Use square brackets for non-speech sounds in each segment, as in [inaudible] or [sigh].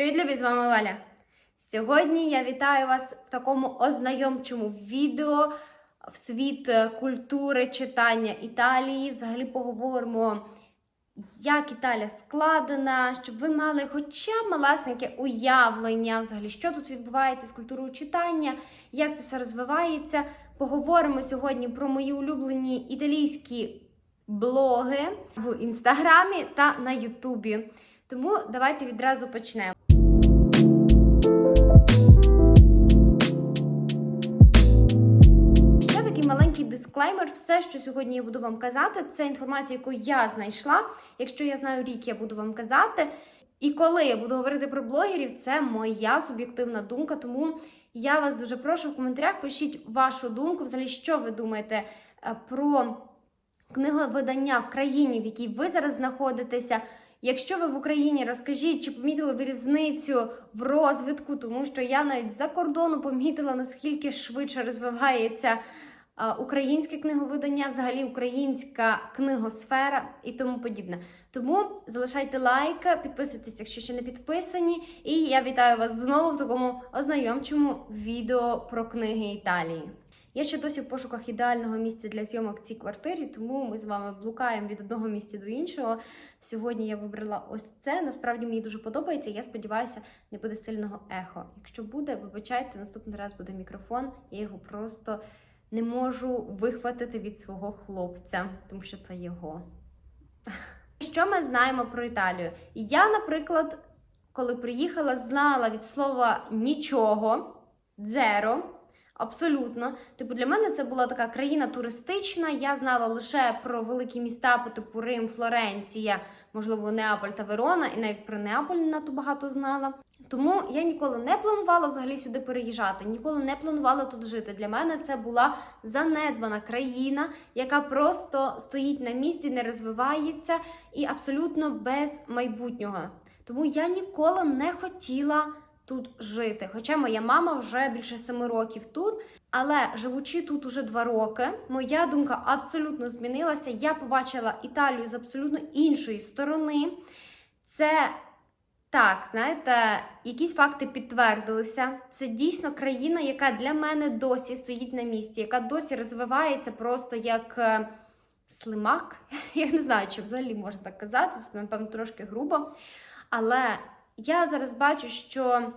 Привіт, любі, з вами Валя. Сьогодні я вітаю вас в такому ознайомчому відео в світ е, культури читання Італії. Взагалі поговоримо, як Італія складена, щоб ви мали хоча б малесеньке уявлення, взагалі, що тут відбувається з культурою читання, як це все розвивається. Поговоримо сьогодні про мої улюблені італійські блоги в інстаграмі та на Ютубі. Тому давайте відразу почнемо. Дисклеймер. Все, що сьогодні я буду вам казати, це інформація, яку я знайшла. Якщо я знаю рік, я буду вам казати. І коли я буду говорити про блогерів, це моя суб'єктивна думка. Тому я вас дуже прошу в коментарях пишіть вашу думку, взагалі, що ви думаєте е, про книговидання в країні, в якій ви зараз знаходитеся. Якщо ви в Україні, розкажіть, чи помітили ви різницю в розвитку, тому що я навіть за кордону помітила, наскільки швидше розвивається українське книговидання, взагалі українська книгосфера і тому подібне. Тому залишайте лайк, підписуйтесь, якщо ще не підписані. І я вітаю вас знову в такому ознайомчому відео про книги Італії. Я ще досі в пошуках ідеального місця для зйомок цій квартирі, тому ми з вами блукаємо від одного місця до іншого. Сьогодні я вибрала ось це. Насправді мені дуже подобається. Я сподіваюся, не буде сильного ехо. Якщо буде, вибачайте, наступний раз буде мікрофон. Я його просто не можу вихватити від свого хлопця, тому що це його. Що ми знаємо про Італію? Я, наприклад, коли приїхала, знала від слова нічого, дзеро. Абсолютно. Типу, для мене це була така країна туристична. Я знала лише про великі міста по типу Рим, Флоренція, можливо, Неаполь та Верона, і навіть про Неаполь не надто багато знала. Тому я ніколи не планувала взагалі сюди переїжджати, ніколи не планувала тут жити. Для мене це була занедбана країна, яка просто стоїть на місці, не розвивається і абсолютно без майбутнього. Тому я ніколи не хотіла тут жити. Хоча моя мама вже більше семи років тут. Але живучи тут уже два роки, моя думка абсолютно змінилася. Я побачила Італію з абсолютно іншої сторони. Це так, знаєте, якісь факти підтвердилися. Це дійсно країна, яка для мене досі стоїть на місці, яка досі розвивається просто як е, слимак. [laughs] Я не знаю, чи взагалі можна так казати, це напевно трошки грубо. Але я зараз бачу, що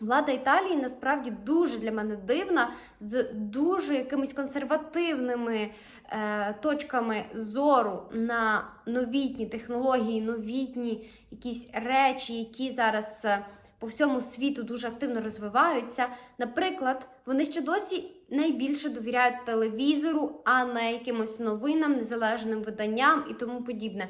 влада Італії насправді дуже для мене дивна, з дуже якимись консервативними точками зору на новітні технології, новітні якісь речі, які зараз е, по всьому світу дуже активно розвиваються. Наприклад, вони ще досі найбільше довіряють телевізору, а не якимось новинам, незалежним виданням і тому подібне.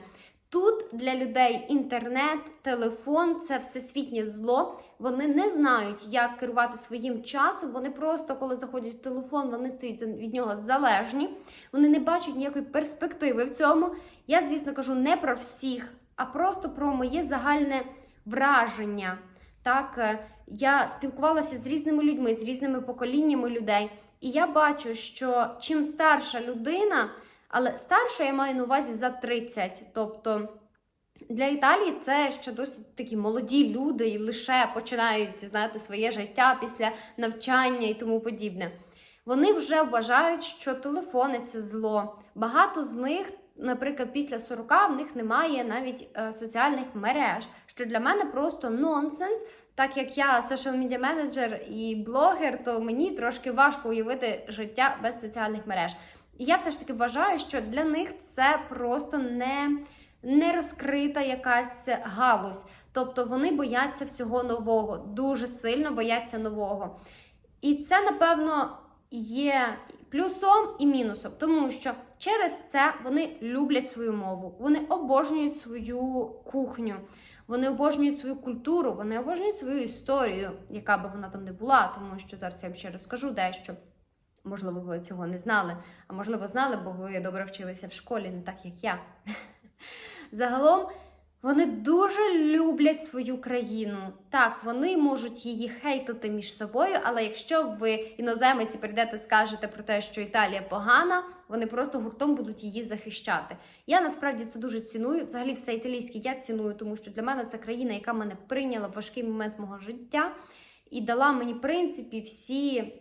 Тут для людей інтернет, телефон це всесвітнє зло. Вони не знають, як керувати своїм часом. Вони просто, коли заходять в телефон, вони стають від нього залежні. Вони не бачать ніякої перспективи в цьому. Я, звісно, кажу не про всіх, а просто про моє загальне враження. Так, е, я спілкувалася з різними людьми, з різними поколіннями людей, і я бачу, що чим старша людина. Але старша я маю на увазі за 30. Тобто для Італії це ще досить такі молоді люди і лише починають знаєте, своє життя після навчання і тому подібне. Вони вже вважають, що телефони це зло. Багато з них, наприклад, після 40 в них немає навіть е, соціальних мереж, що для мене просто нонсенс. Так як я social media менеджер і блогер, то мені трошки важко уявити життя без соціальних мереж. І я все ж таки вважаю, що для них це просто не, не розкрита якась галузь. Тобто вони бояться всього нового, дуже сильно бояться нового. І це, напевно, є плюсом і мінусом, тому що через це вони люблять свою мову, вони обожнюють свою кухню, вони обожнюють свою культуру, вони обожнюють свою історію, яка би вона там не була, тому що зараз я вам ще розкажу дещо. Можливо, ви цього не знали, а можливо, знали, бо ви добре вчилися в школі, не так як я. [laughs] Загалом, Вони дуже люблять свою країну. Так, вони можуть її хейтити між собою, але якщо ви іноземець прийдете, скажете про те, що Італія погана, вони просто гуртом будуть її захищати. Я насправді це дуже ціную. Взагалі, все італійське я ціную, тому що для мене це країна, яка мене прийняла в важкий момент мого життя і дала мені, в принципі, всі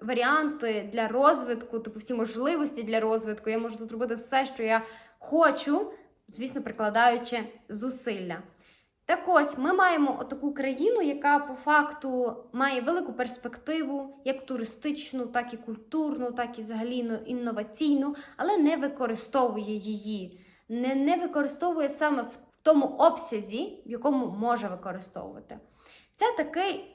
варіанти для розвитку, типу всі можливості для розвитку. Я можу тут робити все, що я хочу, звісно, прикладаючи зусилля. Так ось ми маємо таку країну, яка по факту має велику перспективу, як туристичну, так і культурну, так і взагалі ну, інноваційну, але не використовує її, не, не використовує саме в тому обсязі, в якому може використовувати. Це такий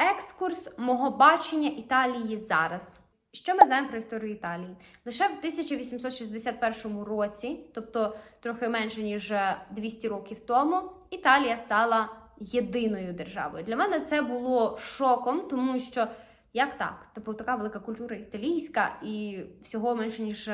екскурс мого бачення Італії зараз. Що ми знаємо про історію Італії? Лише в 1861 році, тобто трохи менше ніж 200 років тому, Італія стала єдиною державою. Для мене це було шоком, тому що як так? Типу, така велика культура італійська і всього менше ніж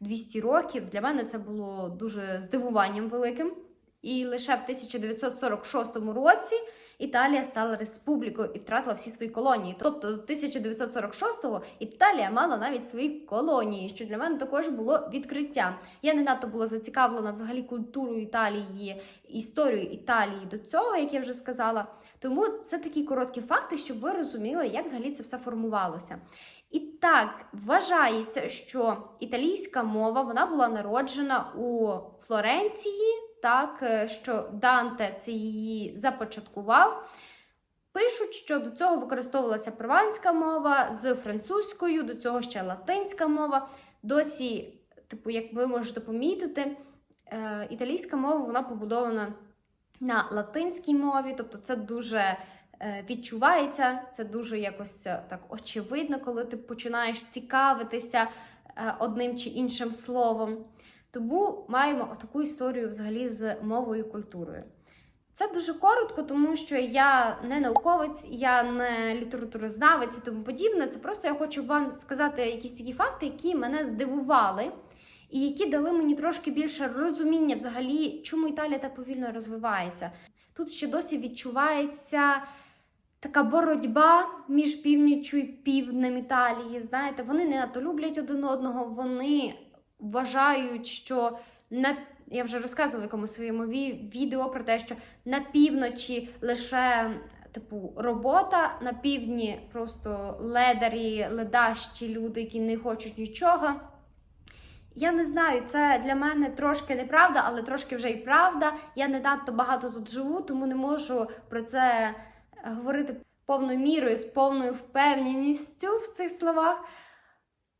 200 років. Для мене це було дуже здивуванням великим. І лише в 1946 році Італія стала республікою і втратила всі свої колонії. Тобто до 1946-го Італія мала навіть свої колонії, що для мене також було відкриттям. Я не надто була зацікавлена взагалі культурою Італії, історією Італії до цього, як я вже сказала. Тому це такі короткі факти, щоб ви розуміли, як взагалі це все формувалося. І так вважається, що італійська мова вона була народжена у Флоренції, так е, що Данте це її започаткував. Пишуть, що до цього використовувалася прованська мова з французькою, до цього ще латинська мова. Досі, типу, як ви можете помітити, е, італійська мова вона побудована на латинській мові, тобто це дуже е, відчувається, це дуже якось так очевидно, коли ти починаєш цікавитися одним чи іншим словом. Тому маємо таку історію взагалі з мовою і культурою. Це дуже коротко, тому що я не науковець, я не літературознавець і тому подібне. Це просто я хочу вам сказати якісь такі факти, які мене здивували, і які дали мені трошки більше розуміння взагалі, чому Італія так повільно розвивається. Тут ще досі відчувається така боротьба між північю і півднем Італії. Знаєте, вони не надто люблять один одного, вони вважають, що на я вже розказувала в своєму відео про те, що на півночі лише типу робота, на півдні просто ледарі, ледащі люди, які не хочуть нічого. Я не знаю, це для мене трошки неправда, але трошки вже і правда. Я не надто багато тут живу, тому не можу про це говорити повною мірою, з повною впевненістю в цих словах.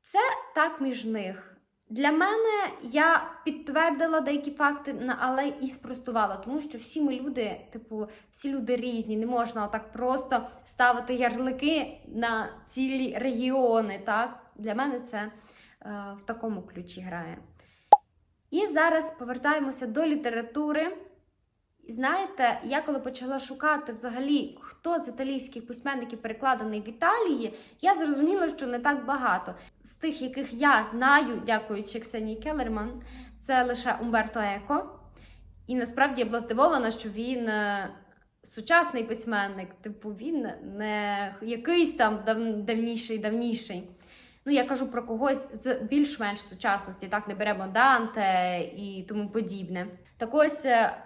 Це так між них. Для мене я підтвердила деякі факти, але і спростувала, тому що всі ми люди, типу, всі люди різні. Не можна так просто ставити ярлики на цілі регіони. Так? Для мене це е, в такому ключі грає. І зараз повертаємося до літератури. І знаєте, я коли почала шукати взагалі, хто з італійських письменників перекладений в Італії, я зрозуміла, що не так багато. З тих, яких я знаю, дякуючи Ксенії Келерман, це лише Умберто Еко. І насправді я була здивована, що він е, сучасний письменник, типу, він не якийсь там дав, давніший, давніший. Ну, я кажу про когось з більш-менш сучасності, так не беремо Данте і тому подібне. Так ось е,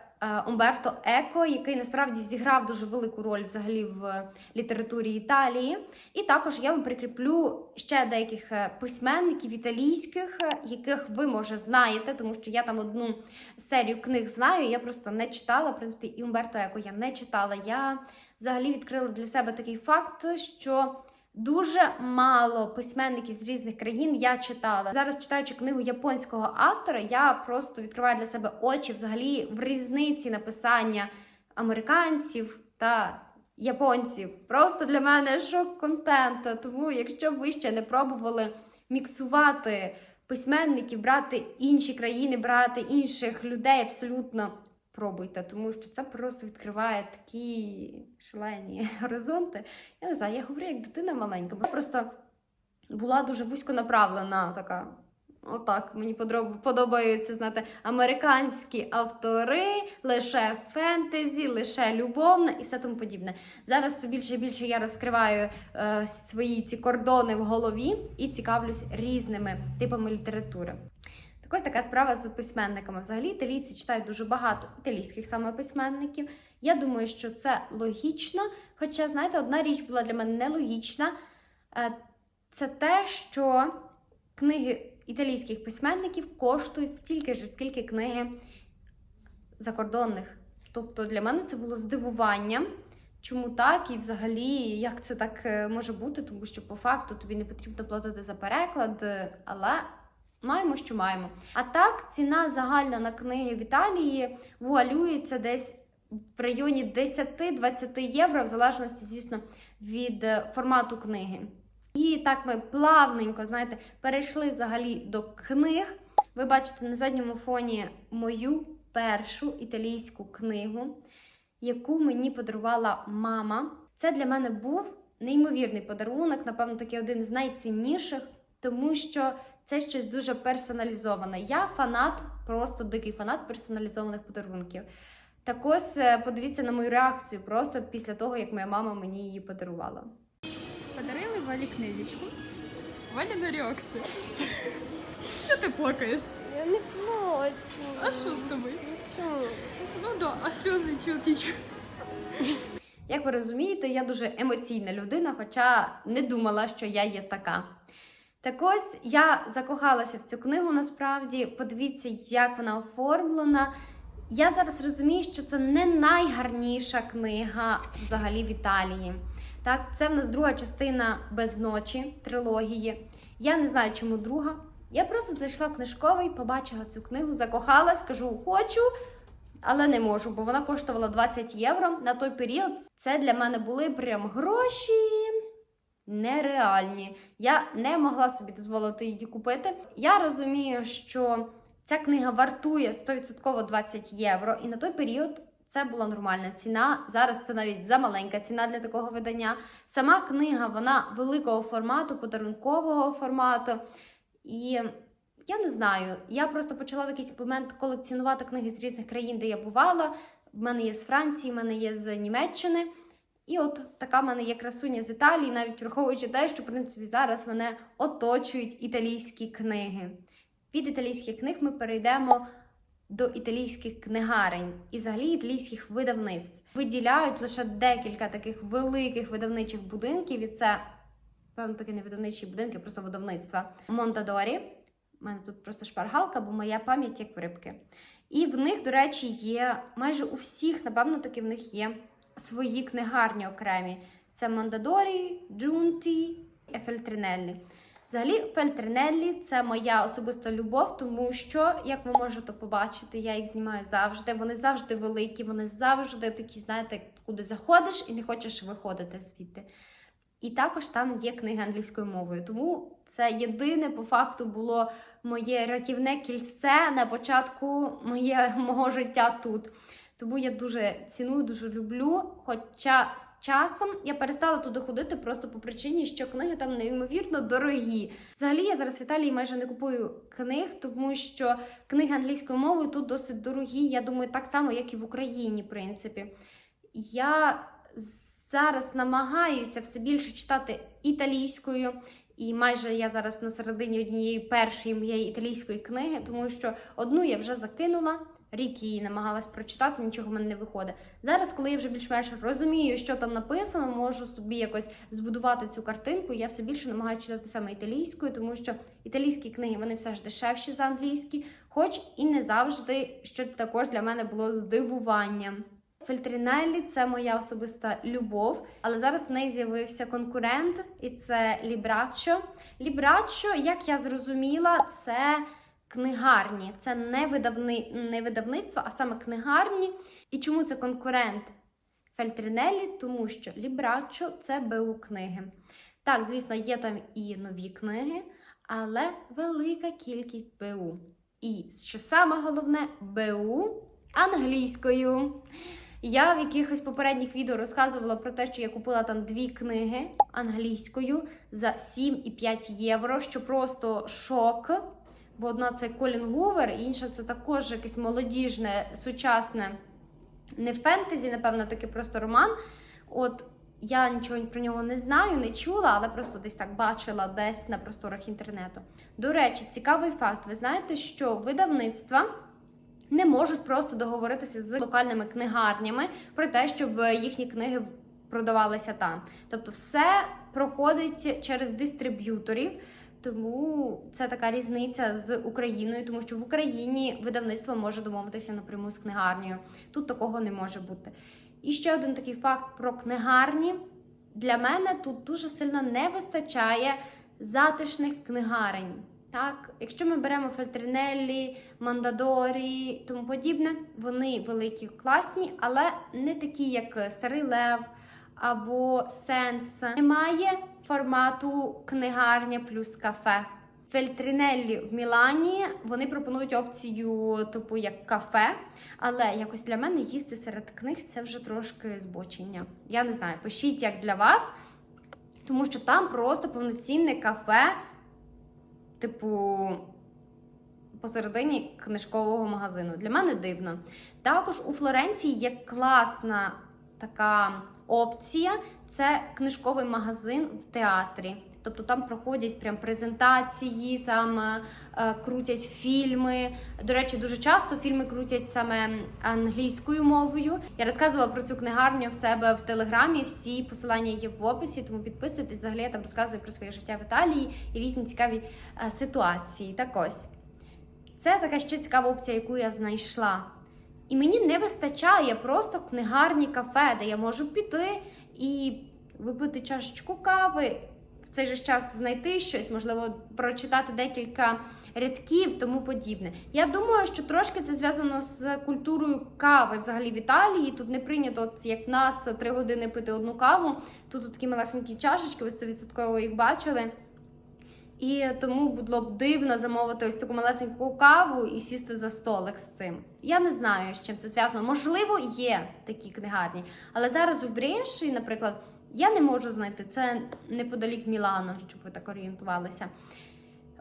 Умберто Еко, який насправді зіграв дуже велику роль взагалі в літературі Італії. І також я вам прикріплю ще деяких е, письменників італійських, е, яких ви може знаєте, тому що я там одну серію книг знаю. Я просто не читала. В принципі, і Умберто Еко я не читала. Я взагалі відкрила для себе такий факт, що Дуже мало письменників з різних країн я читала. Зараз читаючи книгу японського автора, я просто відкриваю для себе очі взагалі в різниці написання американців та японців. Просто для мене шок контенту. Тому, якщо ви ще не пробували міксувати письменників, брати інші країни, брати інших людей, абсолютно пробуйте, тому що це просто відкриває такі шалені [laughs] горизонти. Я не знаю, я говорю як дитина маленька, бо просто була дуже вузько направлена така Отак мені подобаються знати американські автори, лише фентезі, лише любовне і все тому подібне. Зараз все більше і більше я розкриваю е, свої ці кордони в голові і цікавлюсь різними типами літератури. Так ось така справа з письменниками. Взагалі італійці читають дуже багато італійських саме письменників. Я думаю, що це логічно. Хоча, знаєте, одна річ була для мене нелогічна. Е, Це те, що книги італійських письменників коштують стільки ж, скільки книги закордонних. Тобто для мене це було здивуванням. Чому так, і взагалі, як це так е, може бути, тому що по факту тобі не потрібно платити за переклад, е, але маємо, що маємо. А так, ціна загальна на книги в Італії вуалюється десь в районі 10-20 євро, в залежності, звісно, від е, формату книги. І так ми плавненько, знаєте, перейшли взагалі до книг. Ви бачите на задньому фоні мою першу італійську книгу, яку мені подарувала мама. Це для мене був неймовірний подарунок, напевно, такий один з найцінніших, тому що це щось дуже персоналізоване. Я фанат, просто дикий фанат персоналізованих подарунків. Так ось е, подивіться на мою реакцію просто після того, як моя мама мені її подарувала. Подарили Валі книжечку. Валя на реакцію. Що ти плакаєш? Я не плачу. А що з тобою? Чому? Ну да, а сльози чого тічуть? Як ви розумієте, я дуже емоційна людина, хоча не думала, що я є така. Так ось я закохалася в цю книгу насправді. Подивіться, як вона оформлена. Я зараз розумію, що це не найгарніша книга взагалі в Італії. Так, це в нас друга частина без ночі трилогії. Я не знаю, чому друга. Я просто зайшла в книжковий, побачила цю книгу, закохалась, кажу, хочу, але не можу, бо вона коштувала 20 євро. На той період це для мене були прям гроші нереальні. Я не могла собі дозволити її купити. Я розумію, що ця книга вартує 100% 20 євро, і на той період. Це була нормальна ціна. Зараз це навіть замаленька ціна для такого видання. Сама книга вона великого формату, подарункового формату. І я не знаю. Я просто почала в якийсь момент колекціонувати книги з різних країн, де я бувала. В мене є з Франції, в мене є з Німеччини. І от така в мене є красуня з Італії, навіть враховуючи те, що в принципі зараз мене оточують італійські книги. Від італійських книг ми перейдемо до італійських книгарень і взагалі італійських видавництв. Виділяють лише декілька таких великих видавничих будинків, і це, певно, таки не видавничі будинки, просто видавництва. Монтадорі. У мене тут просто шпаргалка, бо моя пам'ять як в рибки. І в них, до речі, є майже у всіх, напевно, таки в них є свої книгарні окремі. Це Мондадорі, Джунті, Ефельтринеллі. Взагалі, Фельтринеллі це моя особиста любов, тому що, як ви можете побачити, я їх знімаю завжди. Вони завжди великі, вони завжди такі, знаєте, куди заходиш і не хочеш виходити звідти. І також там є книги англійською мовою. Тому це єдине по факту було моє рятівне кільце на початку моє, мого життя тут. Тому я дуже ціную, дуже люблю. Хоча з часом я перестала туди ходити просто по причині, що книги там неймовірно дорогі. Взагалі, я зараз в Італії майже не купую книг, тому що книги англійською мовою тут досить дорогі. Я думаю, так само, як і в Україні, в принципі. Я зараз намагаюся все більше читати італійською. І майже я зараз на середині однієї першої моєї італійської книги, тому що одну я вже закинула, рік її намагалась прочитати, нічого в мене не виходить. Зараз, коли я вже більш-менш розумію, що там написано, можу собі якось збудувати цю картинку. Я все більше намагаюся читати саме італійською, тому що італійські книги вони все ж дешевші за англійські, хоч і не завжди, що також для мене було здивуванням. Фельтрінеллі це моя особиста любов, але зараз в неї з'явився конкурент, і це Лібраччо. Лібраччо, як я зрозуміла, це книгарні, це не, видавни... не видавництво, а саме книгарні. І чому це конкурент Фельтрінеллі? Тому що Лібраччо це БУ книги. Так, звісно, є там і нові книги, але велика кількість БУ. І що саме головне, БУ англійською. Я в якихось попередніх відео розказувала про те, що я купила там дві книги англійською за 7,5 євро, що просто шок. Бо одна це Колін Гувер, інша це також якесь молодіжне, сучасне, не фентезі, напевно, таки просто роман. От я нічого про нього не знаю, не чула, але просто десь так бачила десь на просторах інтернету. До речі, цікавий факт: ви знаєте, що видавництва не можуть просто договоритися з локальними книгарнями про те, щоб їхні книги продавалися там. Тобто, все проходить через дистриб'юторів. Тому це така різниця з Україною, тому що в Україні видавництво може домовитися напряму з книгарнею. Тут такого не може бути. І ще один такий факт про книгарні. Для мене тут дуже сильно не вистачає затишних книгарень. Так, якщо ми беремо Фельтринеллі, Мандадорі, тому подібне, вони великі, класні, але не такі, як Старий Лев або Сенс. Немає формату книгарня плюс кафе. Фельтринеллі в Мілані вони пропонують опцію, типу як кафе, але якось для мене їсти серед книг це вже трошки збочення. Я не знаю, пишіть як для вас, тому що там просто повноцінне кафе, типу, посередині книжкового магазину. Для мене дивно. Також у Флоренції є класна така опція це книжковий магазин в театрі. Тобто там проходять прям презентації, там е, е, крутять фільми. До речі, дуже часто фільми крутять саме англійською мовою. Я розказувала про цю книгарню в себе в телеграмі. Всі посилання є в описі, тому підписуйтесь. Взагалі я там розказую про своє життя в Італії і різні цікаві е, ситуації. Так ось це така ще цікава опція, яку я знайшла. І мені не вистачає просто книгарні кафе, де я можу піти і випити чашечку кави, в цей же час знайти щось, можливо, прочитати декілька рядків, тому подібне. Я думаю, що трошки це зв'язано з культурою кави взагалі в Італії. Тут не прийнято, от як в нас три години пити одну каву. Тут такі малесенькі чашечки, ви 100% їх бачили. І тому було б дивно замовити ось таку малесеньку каву і сісти за столик з цим. Я не знаю, з чим це зв'язано. Можливо, є такі книгарні, але зараз в Бреші, наприклад, я не можу знайти це неподалік Мілану, щоб ви так орієнтувалися.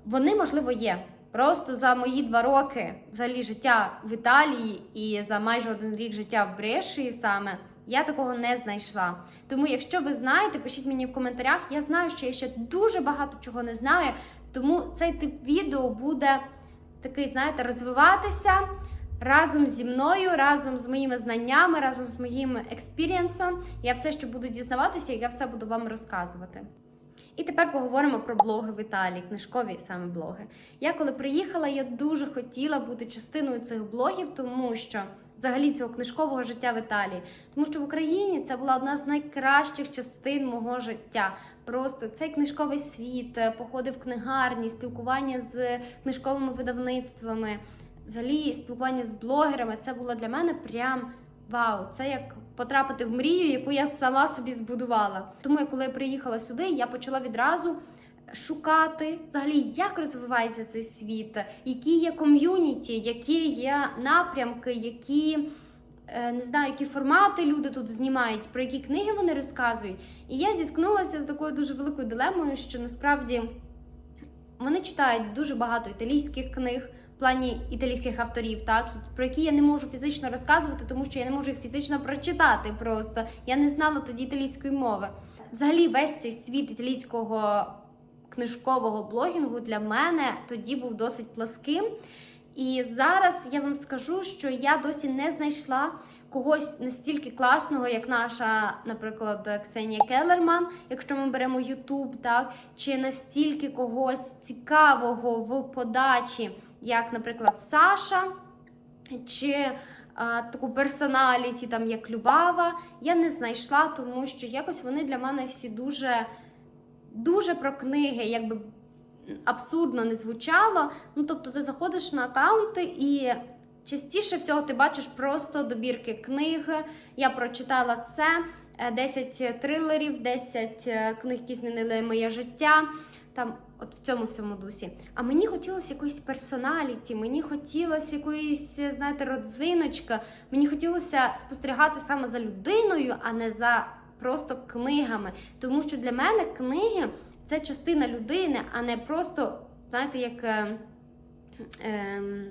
Вони, можливо, є. Просто за мої два роки взагалі життя в Італії і за майже один рік життя в Бреші саме я такого не знайшла. Тому, якщо ви знаєте, пишіть мені в коментарях. Я знаю, що я ще дуже багато чого не знаю. Тому цей тип відео буде такий, знаєте, розвиватися разом зі мною, разом з моїми знаннями, разом з моїм експірієнсом. Я все, що буду дізнаватися, я все буду вам розказувати. І тепер поговоримо про блоги в Італії, книжкові саме блоги. Я коли приїхала, я дуже хотіла бути частиною цих блогів, тому що взагалі цього книжкового життя в Італії. Тому що в Україні це була одна з найкращих частин мого життя. Просто цей книжковий світ, е, походи в книгарні, спілкування з книжковими видавництвами, взагалі спілкування з блогерами. Це було для мене прям вау. Це як потрапити в мрію, яку я сама собі збудувала. Тому, коли я приїхала сюди, я почала відразу шукати взагалі, як розвивається цей світ, які є ком'юніті, які є напрямки, які е, не знаю, які формати люди тут знімають, про які книги вони розказують. І я зіткнулася з такою дуже великою дилемою, що насправді вони читають дуже багато італійських книг. В плані італійських авторів, так про які я не можу фізично розказувати, тому що я не можу їх фізично прочитати. Просто я не знала тоді італійської мови. Взагалі, весь цей світ італійського книжкового блогінгу для мене тоді був досить пласким. І зараз я вам скажу, що я досі не знайшла когось настільки класного, як наша, наприклад, Ксенія Келерман, якщо ми беремо Ютуб, так чи настільки когось цікавого в подачі, як, наприклад, Саша, чи таку персоналіті, там як Любава, я не знайшла, тому що якось вони для мене всі дуже дуже про книги, якби абсурдно не звучало. Ну, тобто, ти заходиш на аккаунти і частіше всього ти бачиш просто добірки книг. Я прочитала це. е, 10 трилерів, 10 е, книг, які змінили моє життя. Там, от в цьому всьому дусі. А мені хотілося якоїсь персоналіті, мені хотілося якоїсь, знаєте, родзиночка. Мені хотілося спостерігати саме за людиною, а не за просто книгами. Тому що для мене книги це частина людини, а не просто, знаєте, як е, ем,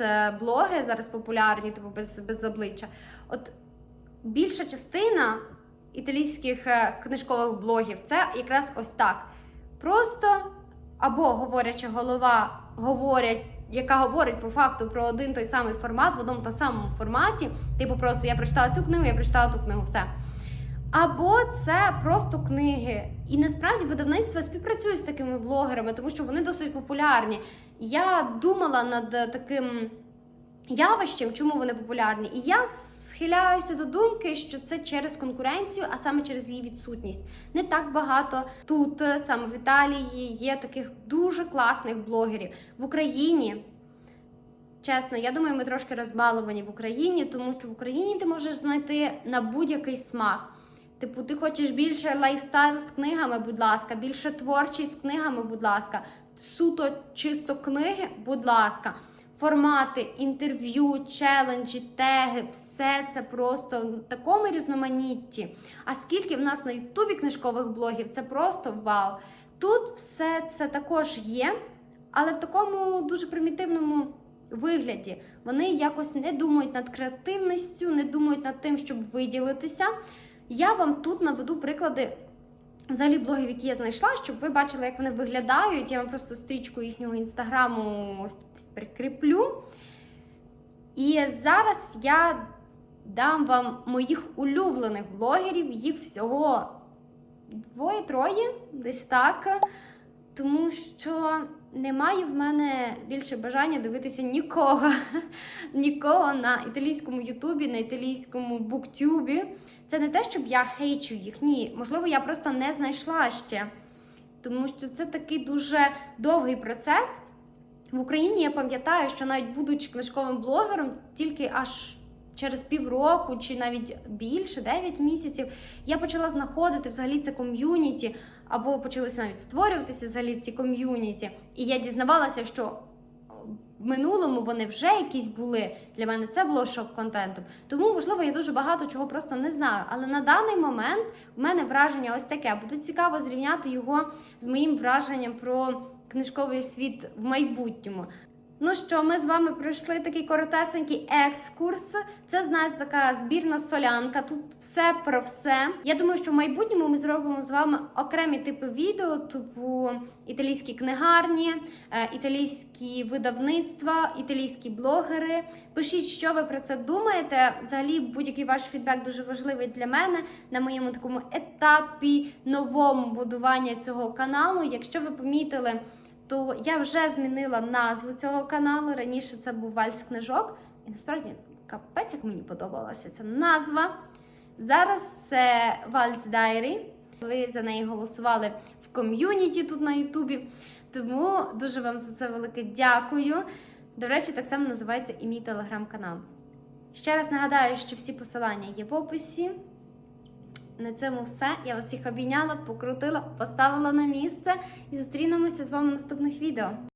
е, блоги зараз популярні, типу без, без обличчя. От більша частина італійських е, книжкових блогів це якраз ось так. Просто або говоряча голова говорять, яка говорить по факту про один той самий формат в одному та самому форматі. Типу, просто я прочитала цю книгу, я прочитала ту книгу, все. Або це просто книги. І насправді видавництва співпрацюють з такими блогерами, тому що вони досить популярні. Я думала над таким явищем, чому вони популярні, і я схиляюся до думки, що це через конкуренцію, а саме через її відсутність. Не так багато тут, е, саме в Італії, є таких дуже класних блогерів в Україні. Чесно, я думаю, ми трошки розбаловані в Україні, тому що в Україні ти можеш знайти на будь-який смак. Типу, ти хочеш більше лайфстайл з книгами, будь ласка, більше творчість з книгами, будь ласка, суто чисто книги, будь ласка. Формати, інтерв'ю, челенджі, теги, все це просто в такому різноманітті. А скільки в нас на Ютубі книжкових блогів, це просто вау. Тут все це також є, але в такому дуже примітивному вигляді. Вони якось не думають над креативністю, не думають над тим, щоб виділитися. Я вам тут наведу приклади взагалі блогів, які я знайшла, щоб ви бачили, як вони виглядають. Я вам просто стрічку їхнього інстаграму ось прикріплю. І зараз я дам вам моїх улюблених блогерів, їх всього двоє-троє, десь так. Тому що немає в мене більше бажання дивитися нікого, [laughs] нікого на італійському Ютубі, на італійському буктюбі. Це не те, щоб я хейчу їх. Ні, можливо, я просто не знайшла ще. Тому що це такий дуже довгий процес. В Україні я пам'ятаю, що навіть будучи книжковим блогером, тільки аж через півроку чи навіть більше, 9 місяців, я почала знаходити взагалі це ком'юніті, або почалися навіть створюватися взагалі ці ком'юніті. І я дізнавалася, що в минулому вони вже якісь були. Для мене це було шок-контентом. Тому, можливо, я дуже багато чого просто не знаю. Але на даний момент в мене враження ось таке. Буде цікаво зрівняти його з моїм враженням про книжковий світ в майбутньому. Ну що, ми з вами пройшли такий коротесенький екскурс. Це, знаєте, така збірна солянка. Тут все про все. Я думаю, що в майбутньому ми зробимо з вами окремі типи відео, типу італійські книгарні, е, італійські видавництва, італійські блогери. Пишіть, що ви про це думаєте. Взагалі, будь-який ваш фідбек дуже важливий для мене на моєму такому етапі новому будування цього каналу. Якщо ви помітили то я вже змінила назву цього каналу. Раніше це був Вальс книжок, і насправді капець, як мені подобалася ця назва. Зараз це Вальс Дайрі. Ви за неї голосували в ком'юніті тут на Ютубі. Тому дуже вам за це велике дякую. До речі, так само називається і мій телеграм-канал. Ще раз нагадаю, що всі посилання є в описі. На цьому все. Я вас всіх обійняла, покрутила, поставила на місце і зустрінемося з вами в наступних відео.